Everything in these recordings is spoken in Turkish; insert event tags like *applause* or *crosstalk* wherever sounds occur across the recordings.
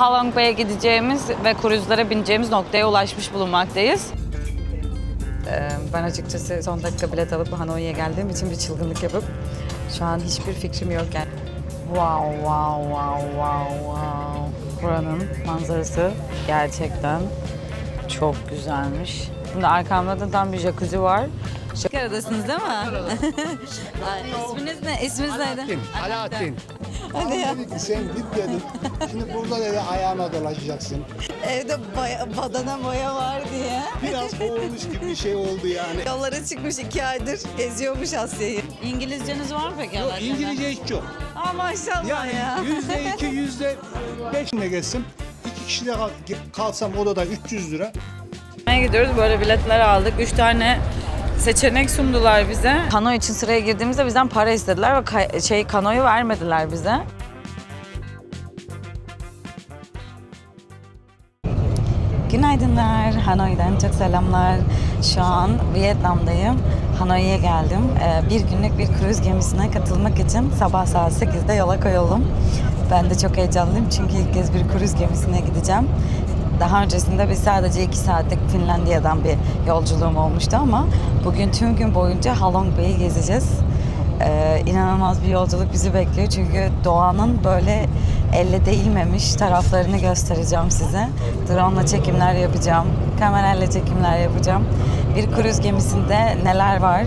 Halong Bay'e gideceğimiz ve kruzlara bineceğimiz noktaya ulaşmış bulunmaktayız. Ee, Ben açıkçası son dakika bilet alıp Hanoi'ye geldiğim için bir çılgınlık yapıp şu an hiçbir fikrim yok yani. Wow, wow, wow, wow, wow. Buranın manzarası gerçekten çok güzelmiş. Şimdi arkamda da tam bir jacuzzi var. Ankara'dasınız değil mi? *laughs* İsminiz ne? İsminiz neydi? Alaaddin. Hadi ya. Dedi ki sen git dedim. Şimdi burada dedi ayağına dolaşacaksın. Evde baya, badana boya var diye. Biraz boğulmuş gibi bir şey oldu yani. Yollara çıkmış iki aydır geziyormuş Asya'yı. İngilizceniz var mı peki? Yok, İngilizce hiç yok. Aa maşallah Yani ya. yüzde iki, yüzde beş ne geçsem. iki kişide kal- kalsam odada 300 lira. Gidiyoruz. Böyle biletler aldık. Üç tane seçenek sundular bize. Kano için sıraya girdiğimizde bizden para istediler ve kay- şey kanoyu vermediler bize. Günaydınlar. Hanoi'den çok selamlar. Şu an Vietnam'dayım. Hanoi'ye geldim. Ee, bir günlük bir kruz gemisine katılmak için sabah saat 8'de yola koyuldum. Ben de çok heyecanlıyım çünkü ilk kez bir kruz gemisine gideceğim. Daha öncesinde biz sadece 2 saatlik Finlandiya'dan bir yolculuğum olmuştu ama bugün tüm gün boyunca Halong Bay'i gezeceğiz. Ee, inanılmaz bir yolculuk bizi bekliyor çünkü doğanın böyle elle değilmemiş taraflarını göstereceğim size. Drone çekimler yapacağım, kamerayla çekimler yapacağım. Bir kruz gemisinde neler var?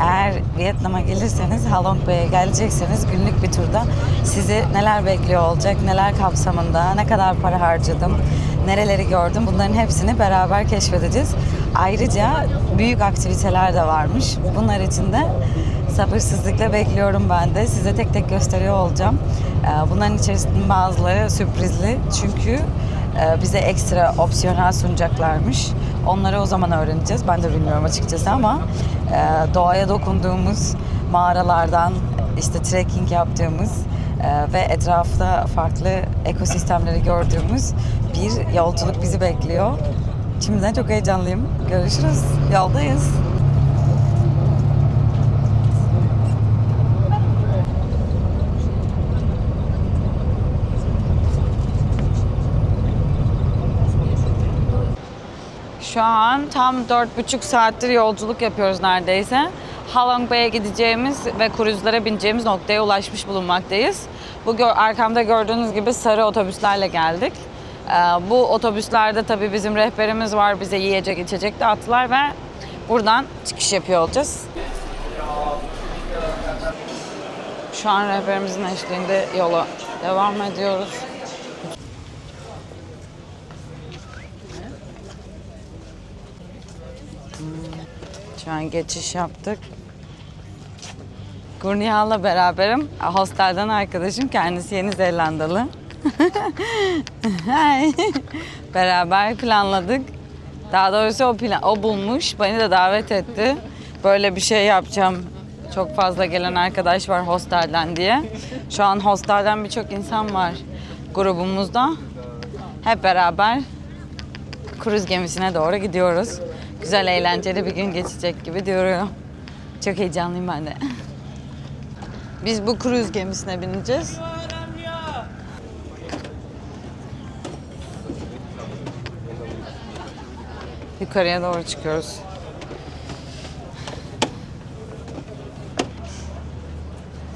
Eğer Vietnam'a gelirseniz, Halong Bay'e gelecekseniz günlük bir turda sizi neler bekliyor olacak, neler kapsamında, ne kadar para harcadım, nereleri gördüm bunların hepsini beraber keşfedeceğiz. Ayrıca büyük aktiviteler de varmış. Bunlar için de sabırsızlıkla bekliyorum ben de. Size tek tek gösteriyor olacağım. Ee, Bunların içerisinde bazıları sürprizli. Çünkü e, bize ekstra opsiyonel sunacaklarmış. Onları o zaman öğreneceğiz. Ben de bilmiyorum açıkçası ama e, doğaya dokunduğumuz mağaralardan işte trekking yaptığımız e, ve etrafta farklı ekosistemleri gördüğümüz bir yolculuk bizi bekliyor. Şimdiden çok heyecanlıyım. Görüşürüz. Yoldayız. Şu an tam dört buçuk saattir yolculuk yapıyoruz neredeyse. Halong Bay'e gideceğimiz ve kruzlara bineceğimiz noktaya ulaşmış bulunmaktayız. Bu gö- arkamda gördüğünüz gibi sarı otobüslerle geldik. Ee, bu otobüslerde tabii bizim rehberimiz var. Bize yiyecek içecek dağıttılar ve buradan çıkış yapıyor olacağız. Şu an rehberimizin eşliğinde yola devam ediyoruz. Şu an geçiş yaptık. Gurnihal'la beraberim. Hostelden arkadaşım. Kendisi Yeni Zelandalı. *laughs* Beraber planladık. Daha doğrusu o, plan, o bulmuş. Beni de davet etti. Böyle bir şey yapacağım. Çok fazla gelen arkadaş var hostelden diye. Şu an hostelden birçok insan var grubumuzda. Hep beraber kruz gemisine doğru gidiyoruz. Güzel, eğlenceli bir gün geçecek gibi duruyor. Çok heyecanlıyım ben de. Biz bu kruz gemisine bineceğiz. Yukarıya doğru çıkıyoruz.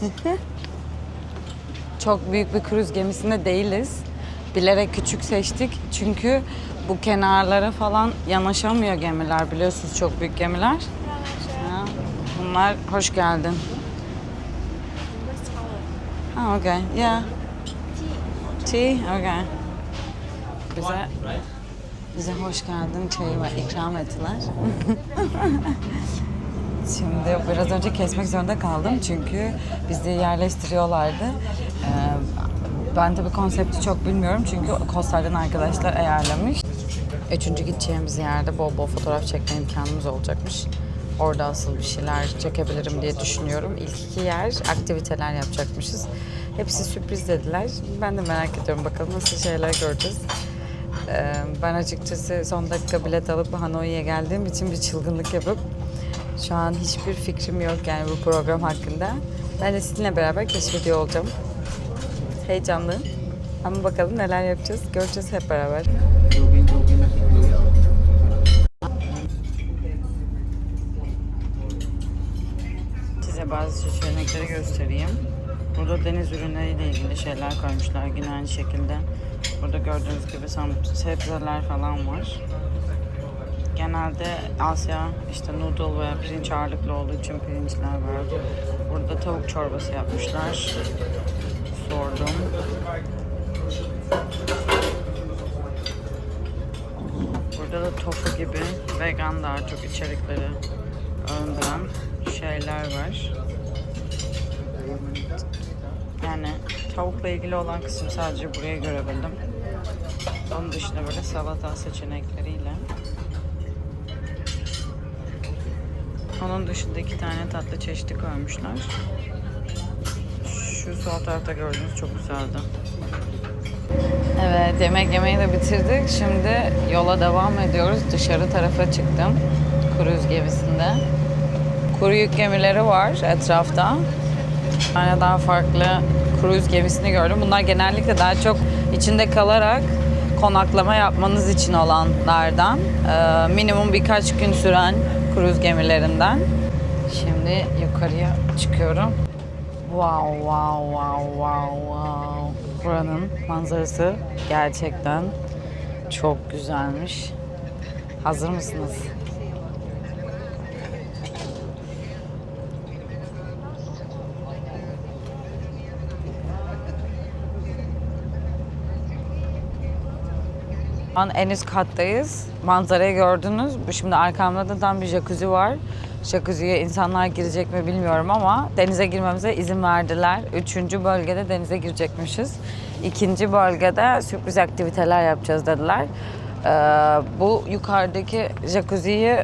*laughs* Çok büyük bir kruz gemisinde değiliz. Bilerek küçük seçtik çünkü bu kenarlara falan yanaşamıyor gemiler biliyorsunuz çok büyük gemiler. Bunlar hoş geldin. Ha, okay. Yeah. Tea? Okay. Bize bize hoş geldin çayı var, ikram ettiler. *laughs* Şimdi biraz önce kesmek zorunda kaldım çünkü bizi yerleştiriyorlardı. Ee, ben tabii konsepti çok bilmiyorum çünkü Kostar'dan arkadaşlar ayarlamış. Üçüncü gideceğimiz yerde bol bol fotoğraf çekme imkanımız olacakmış. Orada asıl bir şeyler çekebilirim diye düşünüyorum. İlk iki yer aktiviteler yapacakmışız. Hepsi sürpriz dediler. Ben de merak ediyorum bakalım nasıl şeyler göreceğiz. Ee, ben açıkçası son dakika bilet alıp Hanoi'ye geldiğim için bir çılgınlık yapıp şu an hiçbir fikrim yok yani bu program hakkında. Ben de sizinle beraber keşfediyor olacağım. Heyecanlı. Ama bakalım neler yapacağız. Göreceğiz hep beraber. Size bazı seçenekleri göstereyim. Burada deniz ürünleriyle ilgili şeyler koymuşlar yine aynı şekilde. Burada gördüğünüz gibi sebzeler falan var. Genelde Asya işte noodle veya pirinç ağırlıklı olduğu için pirinçler var. Burada tavuk çorbası yapmışlar. Sordum. Burada da tofu gibi vegan daha çok içerikleri barındıran şeyler var. Yani tavukla ilgili olan kısım sadece buraya görebildim. Onun dışında böyle salata seçenekleriyle. Onun dışında iki tane tatlı çeşidi koymuşlar. Şu sol tarafta gördüğünüz çok güzeldi. Evet, yemek yemeyi de bitirdik. Şimdi yola devam ediyoruz. Dışarı tarafa çıktım. Kruz gemisinde. Kuru yük gemileri var etrafta. Tane daha farklı kruz gemisini gördüm. Bunlar genellikle daha çok içinde kalarak konaklama yapmanız için olanlardan. Ee, minimum birkaç gün süren kruz gemilerinden. Şimdi yukarıya çıkıyorum. Wow, wow, wow, wow, wow. Buranın manzarası gerçekten çok güzelmiş. Hazır mısınız? An en üst kattayız. Manzarayı gördünüz. Şimdi arkamda da tam bir jacuzzi var. Jacuzziye insanlar girecek mi bilmiyorum ama denize girmemize izin verdiler. Üçüncü bölgede denize girecekmişiz. İkinci bölgede sürpriz aktiviteler yapacağız dediler. Ee, bu yukarıdaki jacuzziyi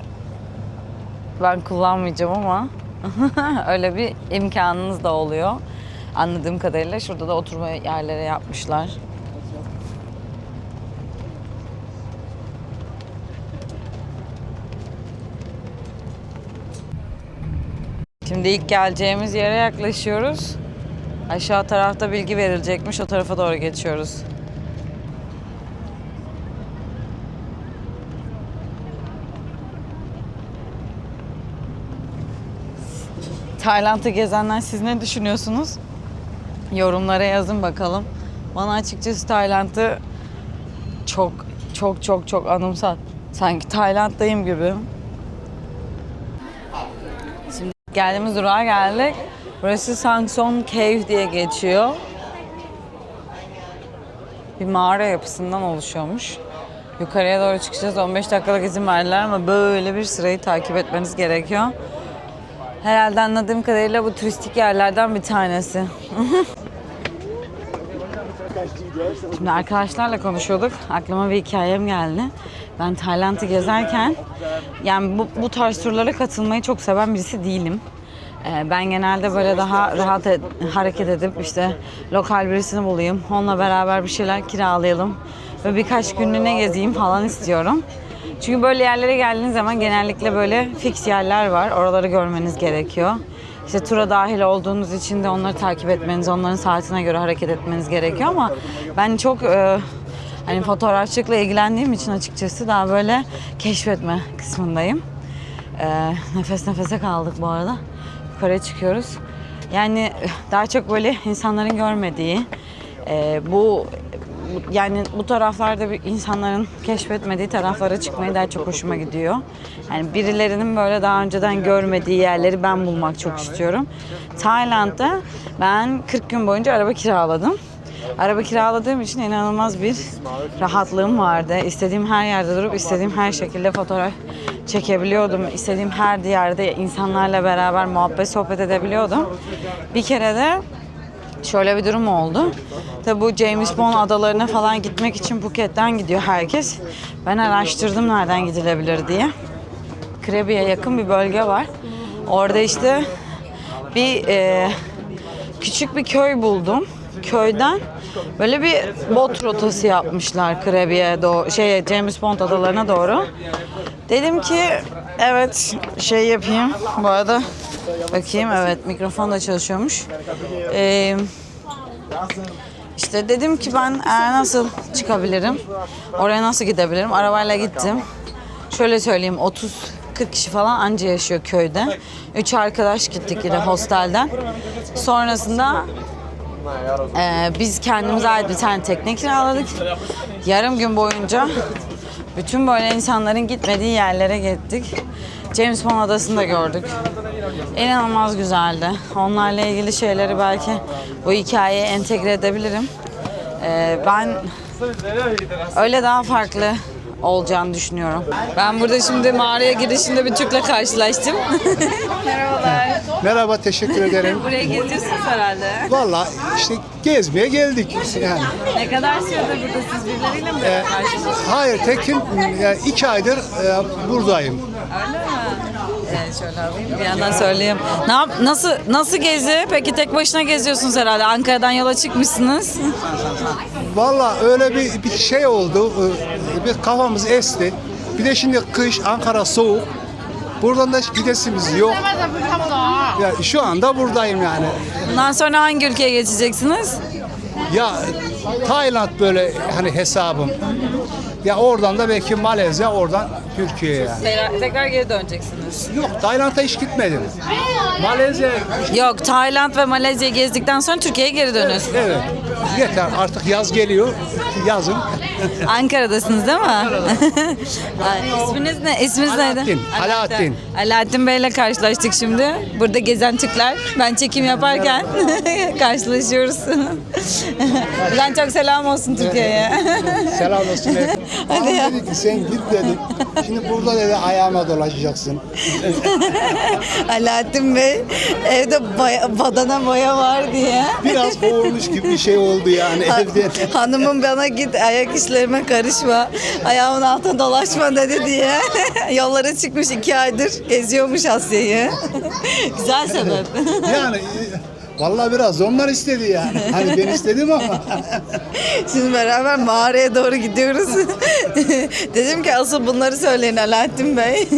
ben kullanmayacağım ama *laughs* öyle bir imkanınız da oluyor. Anladığım kadarıyla şurada da oturma yerleri yapmışlar. Şimdi ilk geleceğimiz yere yaklaşıyoruz. Aşağı tarafta bilgi verilecekmiş. O tarafa doğru geçiyoruz. Tayland'ı gezenler siz ne düşünüyorsunuz? Yorumlara yazın bakalım. Bana açıkçası Tayland'ı çok çok çok çok anımsat. Sanki Tayland'dayım gibi. Geldiğimiz durağa geldik. Burası Sangson Cave diye geçiyor. Bir mağara yapısından oluşuyormuş. Yukarıya doğru çıkacağız. 15 dakikalık izin verdiler ama böyle bir sırayı takip etmeniz gerekiyor. Herhalde anladığım kadarıyla bu turistik yerlerden bir tanesi. *laughs* Şimdi arkadaşlarla konuşuyorduk. Aklıma bir hikayem geldi. Ben Tayland'ı gezerken yani bu, bu tarz turlara katılmayı çok seven birisi değilim. Ee, Ben genelde böyle daha rahat et- hareket edip işte lokal birisini bulayım. Onunla beraber bir şeyler kiralayalım. Ve birkaç günlüğüne gezeyim falan istiyorum. Çünkü böyle yerlere geldiğiniz zaman genellikle böyle fix yerler var. Oraları görmeniz gerekiyor. İşte tura dahil olduğunuz için de onları takip etmeniz, onların saatine göre hareket etmeniz gerekiyor ama ben çok e, hani fotoğrafçılıkla ilgilendiğim için açıkçası daha böyle keşfetme kısmındayım. E, nefes nefese kaldık bu arada. Yukarıya çıkıyoruz. Yani daha çok böyle insanların görmediği, e, bu- yani bu taraflarda bir insanların keşfetmediği taraflara çıkmayı daha çok hoşuma gidiyor. Yani birilerinin böyle daha önceden görmediği yerleri ben bulmak çok istiyorum. Tayland'da ben 40 gün boyunca araba kiraladım. Araba kiraladığım için inanılmaz bir rahatlığım vardı. İstediğim her yerde durup istediğim her şekilde fotoğraf çekebiliyordum. İstediğim her yerde insanlarla beraber muhabbet sohbet edebiliyordum. Bir kere de şöyle bir durum oldu. Tabi bu James Bond adalarına falan gitmek için Phuket'ten gidiyor herkes. Ben araştırdım nereden gidilebilir diye. Krabi'ye yakın bir bölge var. Orada işte bir e, küçük bir köy buldum. Köyden böyle bir bot rotası yapmışlar Krabi'ye doğru, şey James Bond adalarına doğru. Dedim ki evet şey yapayım. Bu arada bakayım evet mikrofon da çalışıyormuş. Ee, İşte dedim ki ben eğer nasıl çıkabilirim? Oraya nasıl gidebilirim? Arabayla gittim. Şöyle söyleyeyim 30 40 kişi falan anca yaşıyor köyde. Üç arkadaş gittik yine hostelden. Sonrasında ee, biz kendimize ait bir tane tekne kiraladık. Yarım gün boyunca bütün böyle insanların gitmediği yerlere gittik. James Bond Adası'nı da gördük. İnanılmaz güzeldi. Onlarla ilgili şeyleri belki bu hikayeye entegre edebilirim. Ee, ben öyle daha farklı olacağını düşünüyorum. Ben burada şimdi mağaraya girişinde bir Türk'le karşılaştım. *laughs* Merhabalar. Merhaba, teşekkür ederim. *laughs* Buraya geziyorsunuz herhalde. Valla işte gezmeye geldik yani. Ne kadar süredir burada siz birileriyle mi Ee, karşılaşıyorsunuz? hayır, tekim yani iki aydır e, buradayım. Öyle mi? Evet, şöyle alayım bir yandan söyleyeyim. Ne yap, nasıl nasıl gezi? Peki tek başına geziyorsunuz herhalde. Ankara'dan yola çıkmışsınız. Valla öyle bir, bir şey oldu. e, Bir kafamız esti. Bir de şimdi kış, Ankara soğuk. Buradan da gidesimiz yok. Ya şu anda buradayım yani. Bundan sonra hangi ülkeye geçeceksiniz? Ya Tayland böyle hani hesabım. Ya oradan da belki Malezya, oradan Türkiye'ye. Tekrar, tekrar geri döneceksiniz. Yok Tayland'a hiç gitmedim. Malezya Yok, Tayland ve Malezya'yı gezdikten sonra Türkiye'ye geri dönüyorsunuz. evet. Yeter artık yaz geliyor. Yazın. *laughs* Ankara'dasınız değil mi? *laughs* Ay, İsminiz ne? İsminiz Alaaddin, neydi? Alaaddin. Alaaddin Bey'le karşılaştık şimdi. Burada gezen Türkler. Ben çekim yaparken *laughs* karşılaşıyoruz. Buradan çok selam olsun Türkiye'ye. Selam olsun. Hadi ya. dedi ki sen git dedi. Şimdi burada dedi ayağıma dolaşacaksın. *laughs* Alaaddin Bey evde baya, badana boya var diye. Biraz boğulmuş gibi bir şey oldu yani evde. Hanımım bana git ayak işlerime karışma, ayağımın altına dolaşma dedi diye *laughs* yollara çıkmış iki aydır geziyormuş Asya'yı. *laughs* Güzel sebep. Yani vallahi biraz onlar istedi yani. *laughs* Hani ben istedim ama. *laughs* Şimdi beraber mağaraya doğru gidiyoruz. *laughs* Dedim ki asıl bunları söyleyin Alaaddin Bey.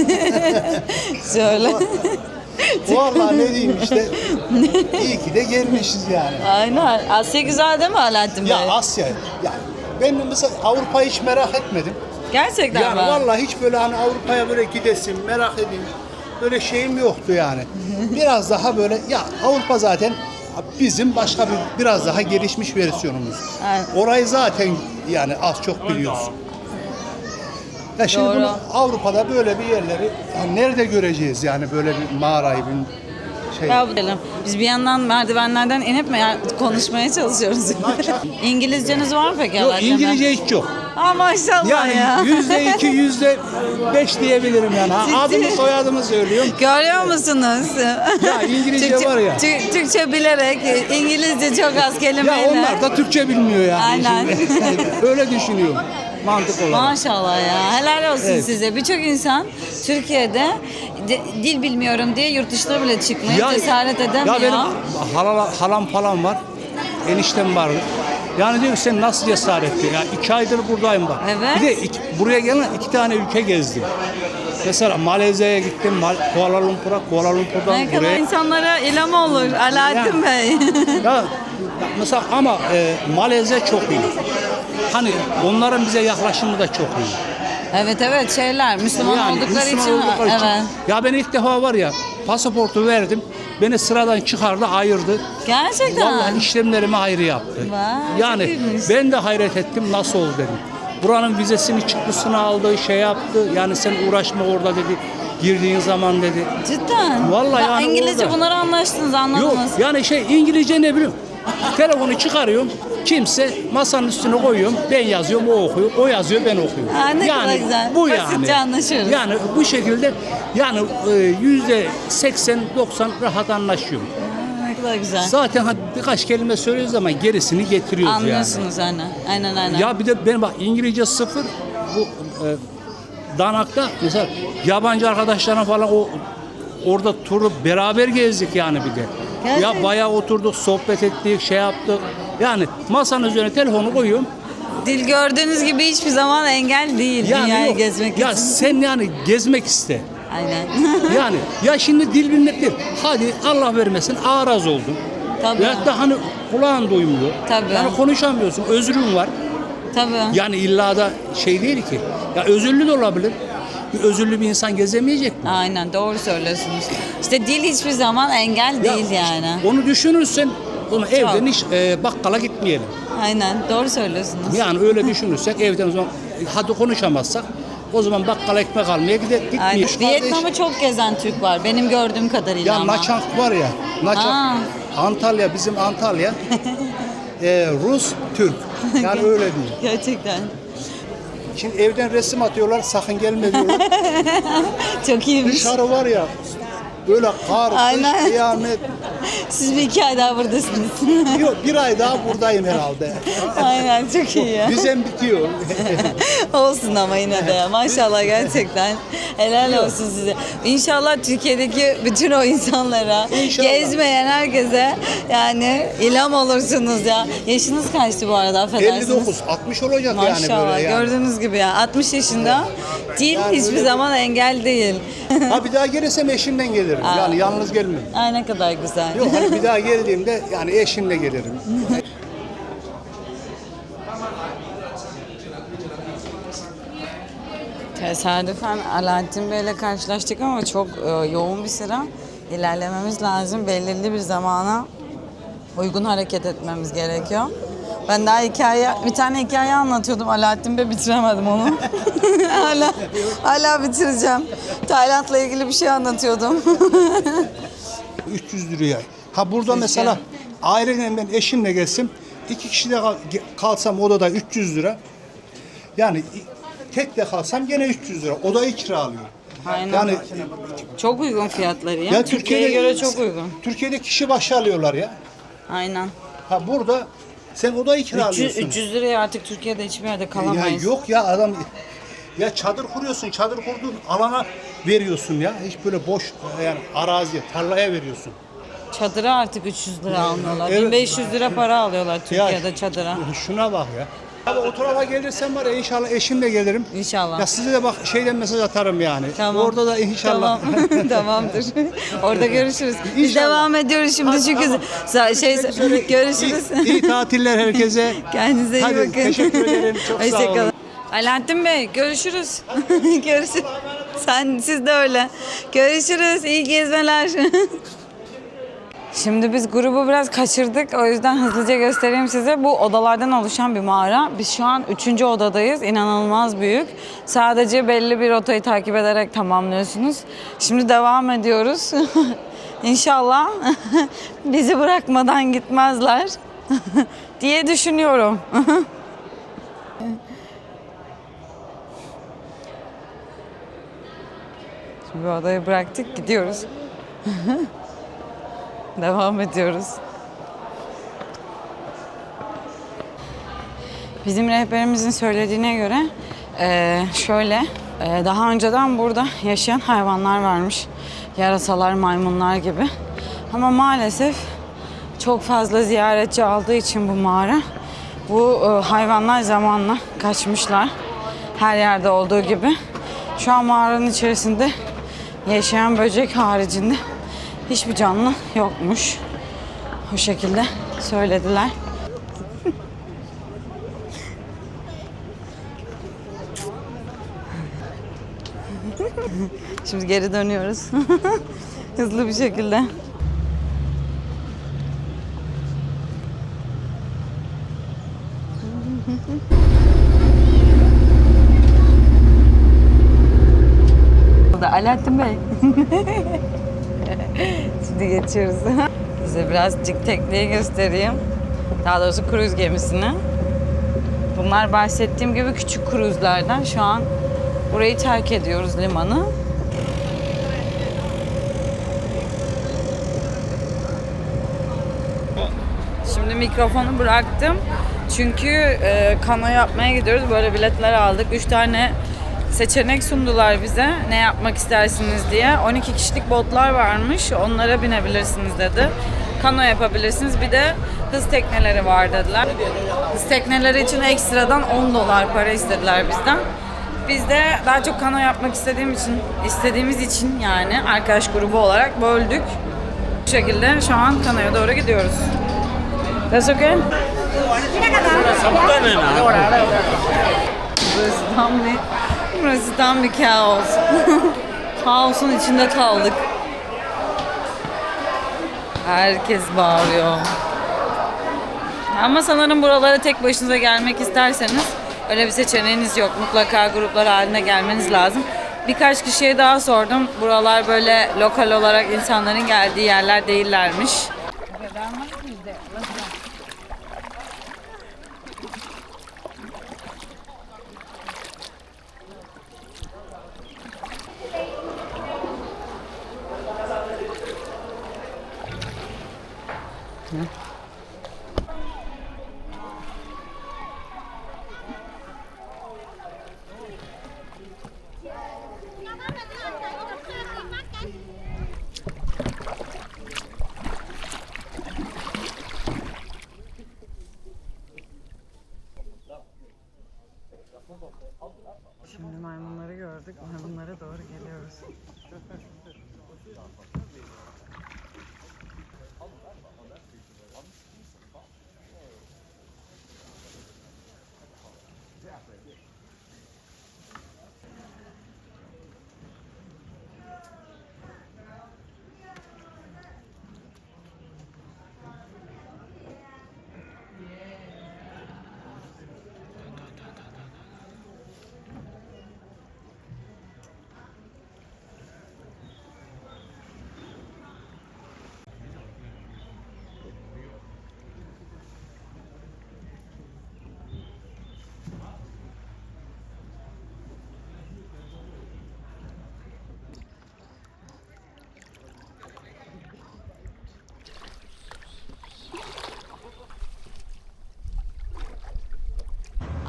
Şöyle. Vallahi ne diyeyim işte. İyi ki de gelmişiz yani. Aynen. Asya güzel değil mi Alaaddin Bey? Ya Asya. Ya ben mesela Avrupa'yı hiç merak etmedim. Gerçekten Yani mi? vallahi hiç böyle hani Avrupa'ya böyle gidesim, merak edeyim. Böyle şeyim yoktu yani. Biraz daha böyle ya Avrupa zaten bizim başka bir biraz daha gelişmiş versiyonumuz. Evet. Orayı zaten yani az çok biliyorsun. Ya şimdi Doğru. bunu Avrupa'da böyle bir yerleri ya nerede göreceğiz yani böyle bir mağarayı bir şey. Ya gidelim. Biz bir yandan merdivenlerden inip mi konuşmaya çalışıyoruz. *laughs* İngilizceniz var mı peki Yok? İngilizce hiç yok. Aa maşallah Yani ya. *laughs* yüzde iki, yüzde beş diyebilirim yani. Ciddi. Adımı soyadımı söylüyorum. Görüyor musunuz? Ya İngilizce Türkçe, var ya. Tü- Türkçe bilerek İngilizce çok az Ya kelimeyle. onlar da Türkçe bilmiyor yani. Aynen. *laughs* Öyle düşünüyorum. Mantık olarak. Maşallah ya. Helal olsun Evet. size. Birçok insan Türkiye'de de- dil bilmiyorum diye yurt dışına bile çıkmaya cesaret edemiyor. Ya benim halala, halam falan var. Eniştem vardı. Yani diyor ki sen nasıl cesaretli ya iki aydır buradayım bak. Evet. Bir de iki- buraya gelen iki tane ülke gezdim. Mesela Malezya'ya gittim, Mal- Kuala Lumpur'a, Kuala Lumpur'dan ne kadar buraya. insanlara ilham olur Alaaddin. Bey. Ya mesela ama e, Malezya çok iyi. Hani onların bize yaklaşımı da çok iyi. evet evet şeyler Müslüman oldukları Müslüman için. oldukları için. Evet. Ya ben ilk defa var ya pasaportu verdim. Beni sıradan çıkardı, ayırdı. Gerçekten. Vallahi işlemlerimi ayrı yaptı. Vay, yani çok iyiymiş. ben de hayret ettim nasıl oldu dedim. Buranın vizesini çıktısını aldı, şey yaptı. Yani sen uğraşma orada dedi. Girdiğin zaman dedi. Cidden. Vallahi Ya yani İngilizce orada. bunları anlaştınız Yok anladınız. yani şey İngilizce ne bileyim. Telefonu çıkarıyorum. Kimse masanın üstüne koyuyorum. Ben yazıyorum, o okuyor. O yazıyor, ben okuyorum. Ha, ne kadar güzel. Bu Basitçe yani. anlaşıyoruz. Yani bu şekilde yani e, yüzde 80-90 rahat anlaşıyorum. Ne kadar güzel. Zaten ha- birkaç kelime söylüyoruz ama gerisini getiriyoruz yani. Anlıyorsunuz aynen. Aynen aynen. Ya bir de ben bak İngilizce sıfır bu e, Danak'ta mesela yabancı arkadaşlarına falan o orada turu beraber gezdik yani bir de. Gerçekten. Ya bayağı oturduk, sohbet ettik, şey yaptık. Yani masanın üzerine telefonu koyuyorum. Dil gördüğünüz gibi hiçbir zaman engel değil Yani dünyayı yok. gezmek ya için. sen yani gezmek iste. Aynen. *laughs* Yani ya şimdi dil bilmek değil. Hadi Allah vermesin araz oldun. Tabii. Veyahut da hani kulağın duymuyor. Tabii. Yani konuşamıyorsun. Özrün var. Tabii. Yani illa da şey değil ki. Ya özürlü de olabilir. Bir özürlü bir insan gezemeyecek mi? Aynen doğru söylüyorsunuz. İşte dil hiçbir zaman engel Ya değil yani. Onu düşünürsen onu evden hiç e, bakkala gitmeyelim. Aynen doğru söylüyorsunuz. Yani öyle düşünürsek *laughs* evden o zaman hadi konuşamazsak o zaman bakkala ekmek almaya gide, Aynen. gitmeyiz. Vietnam'ı çok gezen Türk var benim gördüğüm kadarıyla Ya ama. Naçank var ya. Naçank. Ha. Antalya bizim Antalya. *laughs* e, Rus, Türk. Yani öyle *laughs* değil. Gerçekten. Şimdi evden resim atıyorlar sakın gelme diyorlar. Çok iyiymiş. Dışarı var ya böyle kar, Aynen. kış, kıyamet. *laughs* Siz bir iki ay daha buradasınız. *laughs* Yok bir ay daha buradayım herhalde. Aynen çok iyi ya. Vizem bitiyor. *laughs* Olsun ama yine de. Maşallah gerçekten. Helal olsun size. İnşallah Türkiye'deki bütün o insanlara, İnşallah. gezmeyen herkese yani ilham olursunuz ya. Yaşınız kaçtı bu arada affedersiniz? 59, 60 olacak yani Maşallah böyle yani. gördüğünüz gibi ya 60 yaşında dil Yani hiçbir zaman engel değil. Ha bir daha gelirsem eşimden gelirim. Aa. Yani yalnız gelmem. Ay ne kadar güzel. Yok hani bir daha *laughs* geldiğimde yani eşimle gelirim. Tesadüfen Alaaddin Bey'le karşılaştık ama çok e, yoğun bir sıra. İlerlememiz lazım. Belirli bir zamana uygun hareket etmemiz gerekiyor. Ben daha hikaye, bir tane hikaye anlatıyordum Alaaddin Bey bitiremedim onu. *laughs* hala, hala bitireceğim. Tayland'la ilgili bir şey anlatıyordum. *laughs* 300 liraya. Ha burada mesela aileden ben eşimle gelsem iki kişi de kal- kalsam odada 300 lira. Yani i- tek de kalsam gene 300 lira. Odayı kiralıyor. Aynen. Yani çok uygun fiyatları ya. Türkiye'ye göre çok uygun. Türkiye'de kişi başı alıyorlar ya. Aynen. Ha burada sen odayı 300, kiralıyorsun. 300 liraya artık Türkiye'de hiçbir yerde Ya kalamayız. yok ya adam ya çadır kuruyorsun, çadır kurduğun alana veriyorsun ya. Hiç böyle boş yani araziye, tarlaya veriyorsun. Çadıra artık 300 lira almıyorlar. Evet. 1500 lira para alıyorlar Ya Türkiye'de çadıra. Şuna bak ya. Abi o tarafa gelirsen var ya inşallah eşimle gelirim. İnşallah. Ya size de bak şeyden mesaj atarım yani. Tamam. Orada da inşallah. Tamam. *laughs* Tamamdır. *laughs* Orada görüşürüz. Biz İnşallah. devam ediyoruz şimdi çünkü sa- şey *laughs* görüşürüz. İyi, iyi tatiller herkese. Kendinize iyi Hadi, bakın. teşekkür ederim. Çok sağ olun. Alaaddin Bey görüşürüz. görüşürüz. Sen siz de öyle. Görüşürüz. İyi gezmeler. Şimdi biz grubu biraz kaçırdık. O yüzden hızlıca göstereyim size. Bu odalardan oluşan bir mağara. Biz şu an üçüncü odadayız. İnanılmaz büyük. Sadece belli bir rotayı takip ederek tamamlıyorsunuz. Şimdi devam ediyoruz. *laughs* İnşallah *laughs* bizi bırakmadan gitmezler *laughs* diye düşünüyorum. Şimdi odayı bıraktık gidiyoruz. Devam ediyoruz. Bizim rehberimizin söylediğine göre eee, şöyle eee, daha önceden burada yaşayan hayvanlar varmış. Yarasalar, maymunlar gibi. Ama maalesef çok fazla ziyaretçi aldığı için bu mağara bu eee, hayvanlar zamanla kaçmışlar. Her yerde olduğu gibi. Şu an mağaranın içerisinde yaşayan böcek haricinde hiçbir canlı yokmuş. O şekilde söylediler. *laughs* Şimdi geri dönüyoruz. *laughs* Hızlı bir şekilde. Burada *laughs* Alaaddin Bey. *laughs* Şimdi geçiyoruz. *laughs* Size birazcık tekneyi göstereyim. Daha doğrusu kruz gemisini. Bunlar bahsettiğim gibi küçük kruzlardan. Şu an burayı terk ediyoruz limanı. Şimdi mikrofonu bıraktım. Çünkü e, kano yapmaya gidiyoruz. Böyle biletler aldık. 3 tane seçenek sundular bize. Ne yapmak istersiniz diye. 12 kişilik botlar varmış. Onlara binebilirsiniz dedi. Kano yapabilirsiniz. Bir de hız tekneleri var dediler. Hız tekneleri için ekstradan 10 dolar para istediler bizden. Biz de daha çok kano yapmak istediğim için, istediğimiz için yani arkadaş grubu olarak böldük. şekilde şu an Kano'ya doğru gidiyoruz. That's okay? Burası tam bir, burası bir kaos. *laughs* Kaosun içinde kaldık. Herkes bağırıyor. Ama sanırım buralara tek başınıza gelmek isterseniz öyle bir seçeneğiniz yok. Mutlaka gruplar halinde gelmeniz lazım. Birkaç kişiye daha sordum. Buralar böyle lokal olarak insanların geldiği yerler değillermiş. Şimdi maymunları gördük. Maymunlara doğru geliyoruz.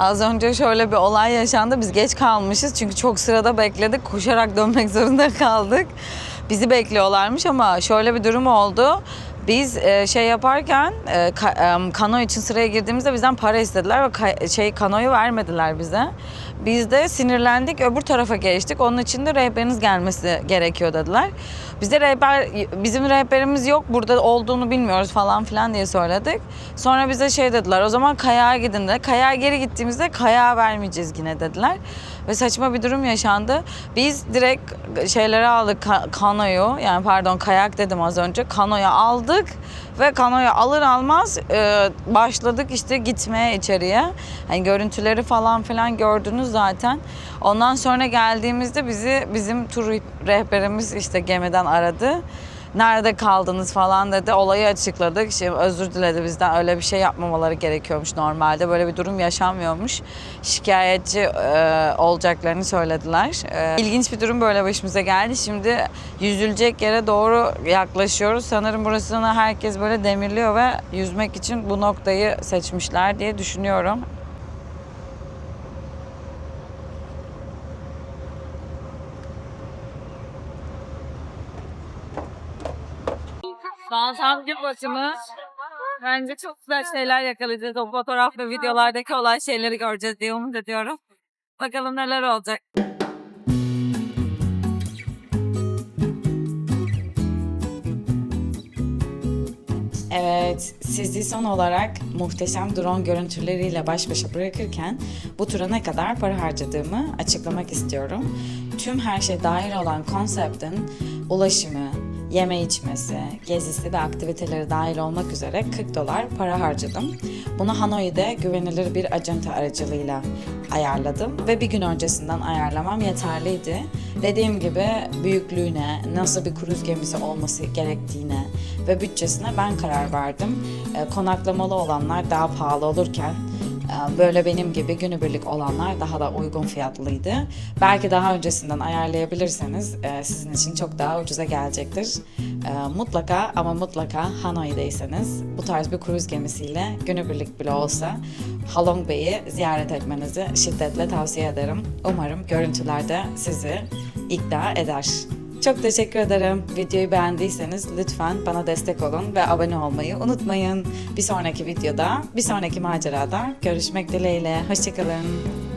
Az önce şöyle bir olay yaşandı. Biz geç kalmışız çünkü çok sırada bekledik. Koşarak dönmek zorunda *laughs* kaldık. Bizi bekliyorlarmış ama şöyle bir durum oldu. Biz e, şey yaparken e, e, kano için sıraya girdiğimizde bizden para istediler ve şey kanoyu vermediler bize. Biz de sinirlendik öbür tarafa geçtik. Onun için de rehberiniz gelmesi gerekiyor dediler. Bize rehber bizim rehberimiz yok burada olduğunu bilmiyoruz falan filan diye söyledik. Sonra bize şey dediler o zaman kayağa gidin de. Kayağa geri gittiğimizde kayağa vermeyeceğiz yine dediler. Ve saçma bir durum yaşandı. Biz direkt şeyleri aldık ka- kanoyu yani pardon kayak dedim az önce. Kanoyu aldık ve kanoyu alır almaz e, başladık işte gitmeye içeriye. Hani görüntüleri falan filan gördünüz zaten. Ondan sonra geldiğimizde bizi bizim tur rehberimiz işte gemiden aradı. Nerede kaldınız falan dedi. Olayı açıkladık. Şimdi özür diledi bizden. Öyle bir şey yapmamaları gerekiyormuş normalde. Böyle bir durum yaşanmıyormuş. Şikayetçi e, olacaklarını söylediler. E, ilginç bir durum böyle başımıza geldi. Şimdi yüzülecek yere doğru yaklaşıyoruz. Sanırım burasını herkes böyle demirliyor ve yüzmek için bu noktayı seçmişler diye düşünüyorum. Şu an tam gün batımı. Bence çok güzel şeyler yakalayacağız. O fotoğraf ve videolardaki olan şeyleri göreceğiz diye umut ediyorum. Bakalım neler olacak. Evet, sizi son olarak muhteşem drone görüntüleriyle baş başa bırakırken bu tura ne kadar para harcadığımı açıklamak istiyorum. Tüm her şey dahil olan konseptin ulaşımı, yeme içmesi, gezisi ve aktiviteleri dahil olmak üzere 40 dolar para harcadım. Bunu Hanoi'de güvenilir bir acente aracılığıyla ayarladım ve bir gün öncesinden ayarlamam yeterliydi. Dediğim gibi büyüklüğüne, nasıl bir kruz gemisi olması gerektiğine ve bütçesine ben karar verdim. E, Konaklamalı olanlar daha pahalı olurken böyle benim gibi günübirlik olanlar daha da uygun fiyatlıydı. Belki daha öncesinden ayarlayabilirseniz e, sizin için çok daha ucuza gelecektir. E, Mutlaka ama mutlaka Hanoi'deyseniz bu tarz bir kruz gemisiyle günübirlik bile olsa Halong Bay'i ziyaret etmenizi şiddetle tavsiye ederim. Umarım görüntülerde sizi ikna eder. Çok teşekkür ederim. Videoyu beğendiyseniz lütfen bana destek olun ve abone olmayı unutmayın. Bir sonraki videoda, bir sonraki macerada görüşmek dileğiyle. Hoşçakalın.